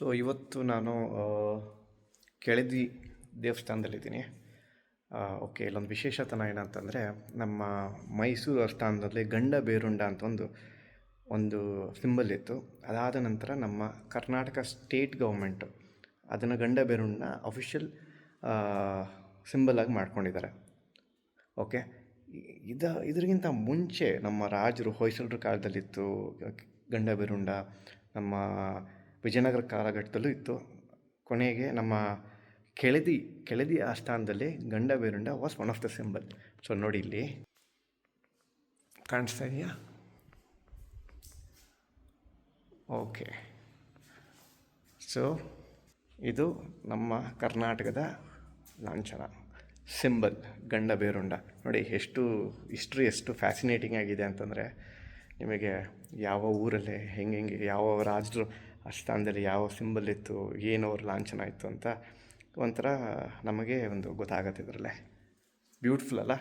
So ಇವತ್ತು ನಾನು Keladi ದೇವಸ್ಥಾನದಲ್ಲಿದ್ದೀನಿ. Okay, ಇಲ್ಲೊಂದು ವಿಶೇಷತನ ಏನಂತಂದರೆ, ನಮ್ಮ ಮೈಸೂರು ಆಸ್ಥಾನದಲ್ಲಿ ಗಂಡ ಬೇರುಂಡ ಅಂತ ಒಂದು ಒಂದು ಸಿಂಬಲ್ ಇತ್ತು. ಅದಾದ ನಂತರ ನಮ್ಮ ಕರ್ನಾಟಕ ಸ್ಟೇಟ್ ಗೌರ್ಮೆಂಟು ಅದನ್ನು ಗಂಡ ಬೇರುಂಡನ ಅಫಿಷಿಯಲ್ ಸಿಂಬಲಾಗಿ ಮಾಡ್ಕೊಂಡಿದ್ದಾರೆ. ಓಕೆ, ಇದ, ಇದರಿಗಿಂತ ಮುಂಚೆ ನಮ್ಮ ರಾಜರು, ಹೊಯ್ಸಳರ ಕಾಲದಲ್ಲಿತ್ತು, ಗಂಡ ಬೇರುಂಡ, ನಮ್ಮ ವಿಜಯನಗರ ಕಾಲಘಟ್ಟದಲ್ಲೂ ಇತ್ತು. ಕೊನೆಗೆ ನಮ್ಮ ಕೆಳದಿ ಕೆಳದಿ ಆಸ್ಥಾನದಲ್ಲಿ Gandaberunda was one of the symbol so ನೋಡಿ ಇಲ್ಲಿ. ಕಾಣಿಸ್ತಾ ಇದೆಯಾ? ಓಕೆ ಸೊ ಇದು ನಮ್ಮ ಕರ್ನಾಟಕದ ಲಾಂಛನ. ಸಿಂಬಲ್ ಗಂಡ ಬೇರುಂಡ ನೋಡಿ, ಎಷ್ಟು ಹಿಸ್ಟ್ರಿ ಎಷ್ಟು ಫ್ಯಾಸಿನೇಟಿಂಗ್ ಆಗಿದೆ ಅಂತಂದರೆ ನಿಮಗೆ ಯಾವ ಊರಲ್ಲಿ, ಹೆಂಗೆ ಹೆಂಗೆ, ಯಾವ ರಾಜರು, ಆ ಸ್ಥಾನದಲ್ಲಿ ಯಾವ ಸಿಂಬಲ್ ಇತ್ತು, ಏನು ಅವ್ರ ಲಾಂಛನ ಇತ್ತು ಅಂತ ಒಂಥರ ನಮಗೆ ಒಂದು ಗೊತ್ತಾಗತ್ತೆ ಇದರಲ್ಲೇ. ಬ್ಯೂಟಿಫುಲ್ ಅಲ್ಲ?